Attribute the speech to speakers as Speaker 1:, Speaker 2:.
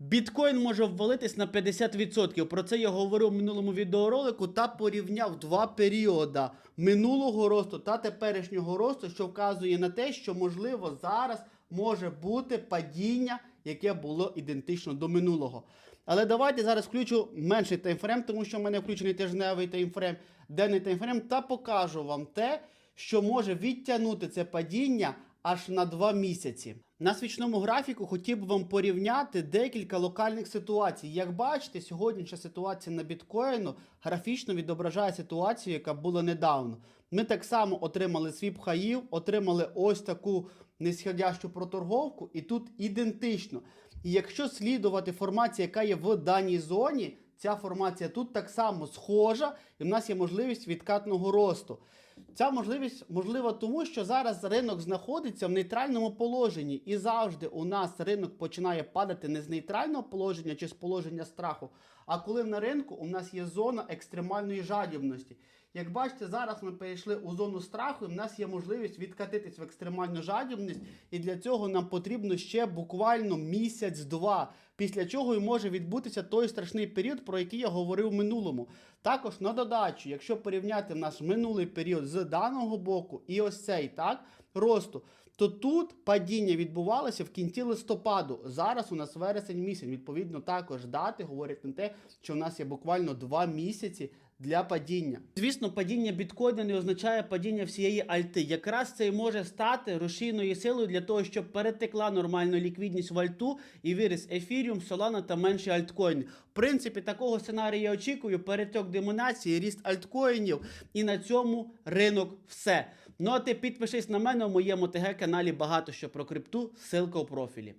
Speaker 1: Біткоін може ввалитись на 50%. Про це я говорив в минулому відеоролику та порівняв два періоди минулого росту та теперішнього росту, що вказує на те, що можливо зараз може бути падіння, яке було ідентично до минулого. Але давайте зараз включу менший таймфрейм, тому що в мене включений тижневий таймфрейм, денний таймфрейм, та покажу вам те, що може відтягнути це падіння аж на 2 місяці. На свічному графіку хотів би вам порівняти декілька локальних ситуацій. Як бачите, сьогоднішня ситуація на біткоїну графічно відображає ситуацію, яка була недавно. Ми так само отримали свіп хаїв, отримали ось таку несходящу проторговку, і тут ідентично. І якщо слідувати формації, яка є в даній зоні, ця формація тут так само схожа, і в нас є можливість відкатного росту. Ця можливість можлива тому, що зараз ринок знаходиться в нейтральному положенні, і завжди у нас ринок починає падати не з нейтрального положення чи з положення страху, а коли на ринку у нас є зона екстремальної жадібності. Як бачите, зараз ми перейшли у зону страху, і в нас є можливість відкатитись в екстремальну жадібність, і для цього нам потрібно ще буквально місяць-два. Після чого і може відбутися той страшний період, про який я говорив в минулому. Також на додачу, якщо порівняти в наш минулий період з даного боку і ось цей так росту, то тут падіння відбувалося в кінці листопаду. Зараз у нас вересень місяць. Відповідно, також дати говорять на те, що у нас є буквально два місяці для падіння. Звісно, падіння біткоїна не означає падіння всієї альти. Якраз це і може стати рушійною силою для того, щоб перетекла нормальна ліквідність в альту і виріс ефіріум, солана та менші альткоїни. В принципі, такого сценарію я очікую. Переток демонації, ріст альткоїнів, і на цьому ринок все. Ну а ти підпишись на мене у моєму ТГ каналі багато що про крипту. Ссылка у профілі.